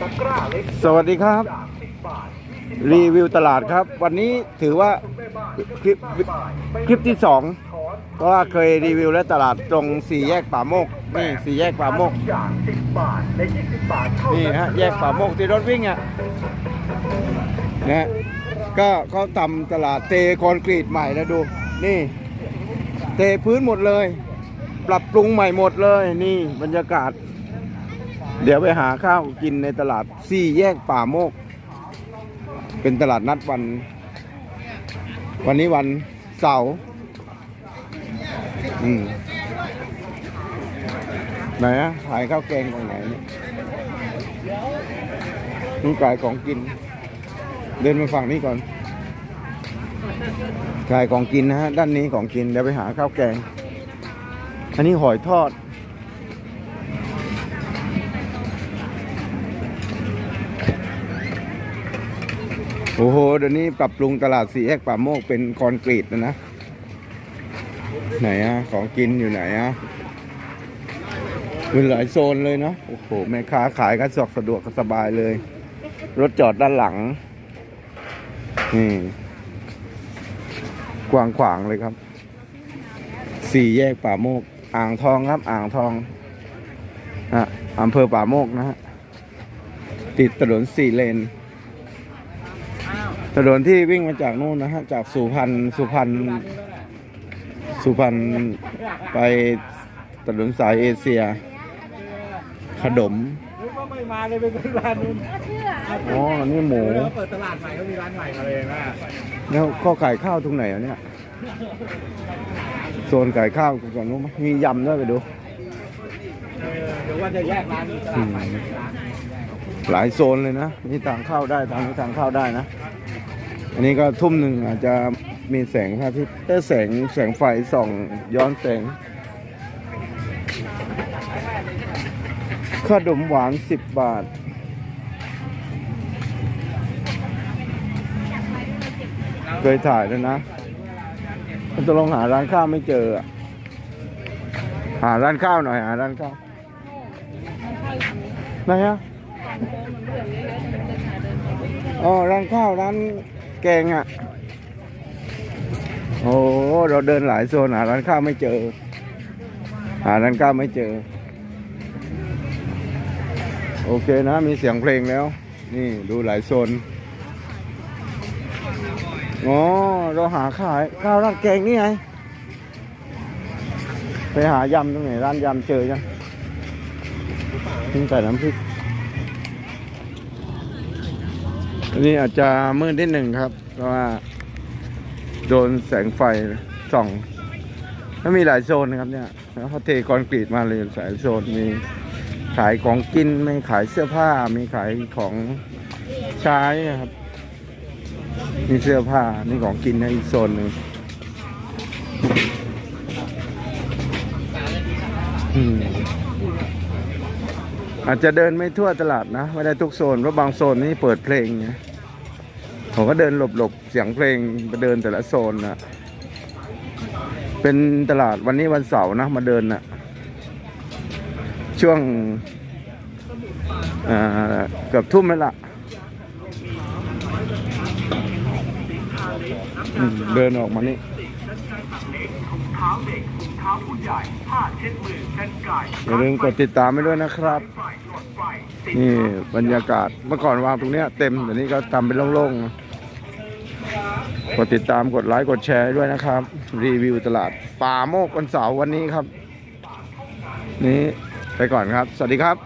ตะกร้าเล็กสวัสดีครับจาก10บาทรีวิวตลาดครับ วันนี้ถือว่าคลิปคลิปที่สองเพราะว่าเคยรีวิวแล้วตลาดตรงสี่แยกป่าโมกนี่สี่แยกป่าโมกอย่าง10บาทและ20บาทเท่านี่นั้นฮะแยกป่าโมกที่รถวิ่งอะนะฮะก็เขาทำตลาดเทคอนกรีตใหม่แล้วดู นี่เทพื้นหมดเลย ปรับปรุงใหม่หมดเลย นี่บรรยากาศ เดี๋ยวไปหาข้าวกินในตลาดสี่แยกป่าโมก เป็นตลาดนัดวัน วันนี้วันเสาร์อืมไหนอะขายข้าวแกงตรงไหนนี่ขายของกิน เดินมาฝั่งนี้ก่อนขายของกินนะฮะ ด้านนี้ของกิน เดี๋ยวไปหาข้าวแกง อันนี้หอยทอด โอ้โห เดี๋ยวนี้ปรับปรุงตลาดสี่แยกป่าโมกเป็นคอนกรีตแล้วนะ ไหนอะของกินอยู่ไหนอะมีหลายโซนเลยเนาะ โอ้โห แม่ค้าขายก็สะดวกสะดวกสบายเลย รถจอดด้านหลัง นี่กว้างขวางเลยครับ สี่แยกป่าโมก อ่างทองครับ อ่างทองอะอำเภอป่าโมกนะฮะ ติดถนนสี่เลน ถนนที่วิ่งมาจากนู่นนะฮะ จากสุพรรณสุพรรณสุพรรณไปถนนสายเอเชียขดมนึกว่าไม่มาเลยไปซื้อร้านนู้นอ๋อนี่หมูเขาเปิดตลาดใหม่เขามีร้านใหม่มาเลยนะแล้วข้อขายข้าวตรงไหนอะเนี่ยโซนขายข้าวก่อนนู้นมั้ยมียำด้วยไปดูเออเดี๋ยวว่าจะแยกร้านตลาดใหม่เป็นร้านหลายโซนเลยนะนี่ทางเข้าได้ทางนี้ทางเข้าได้นะ อันนี้ก็ทุ่มหนึ่งอาจจะมีแสงพระอาทิตย์เอ้ยแสงแสงไฟส่องย้อนแสงขนมหวานสิบบาท เคยถ่ายแล้วนะมันจะลองหาร้านข้าวไม่เจออะหาร้านข้าวหน่อย หาร้านข้าวไหนฮะอ๋อร้านข้าวร้าน แกงอะ โอ้เราเดินหลายโซนหาร้านข้าวไม่เจอ หาร้านข้าวไม่เจอ โอเคนะ มีเสียงเพลงแล้ว นี่ดูหลายโซนอ๋อเราหาขายข้าวราดแกงนี่ไง ไปหายำตรงไหนร้านยำเจอยังทิ้งใส่น้ำพริก อันนี้อาจจะมืดนิดหนึ่งครับ เพราะว่า โดนแสงไฟส่องแล้วมีหลายโซนนะครับเนี่ยแล้วเขาเทคอนกรีตมาเลยหลายโซนมีขายของกินมีขายเสื้อผ้า มีขายของใช้ครับ มีเสื้อผ้านี่ของกินนะอีกโซนหนึ่งอืม อาจจะเดินไม่ทั่วตลาดนะ ไม่ได้ทุกโซน เพราะบางโซนนี่เปิดเพลงไงผมก็เดินหลบๆ เสียงเพลงไปเดินแต่ละโซนนะเป็นตลาดวันนี้วันเสาร์นะ มาเดินนะช่วงเกือบทุ่มแล้วล่ะ เดินออกมานี่ เท้าเด็กถุงเท้าผู้ใหญ่ผ้าเช็ดมือกันไก่อย่าลืมกดติดตามไปด้วยนะครับ นี่บรรยากาศเมื่อก่อนวางตรงเนี้ยเต็มเดี๋ยวนี้ก็ทำเป็นโล่งๆกดติดตามกดไลค์กดแชร์ด้วยนะครับ รีวิวตลาดป่าโมกวันเสาร์วันนี้ครับ นี่ไปก่อนครับ สวัสดีครับ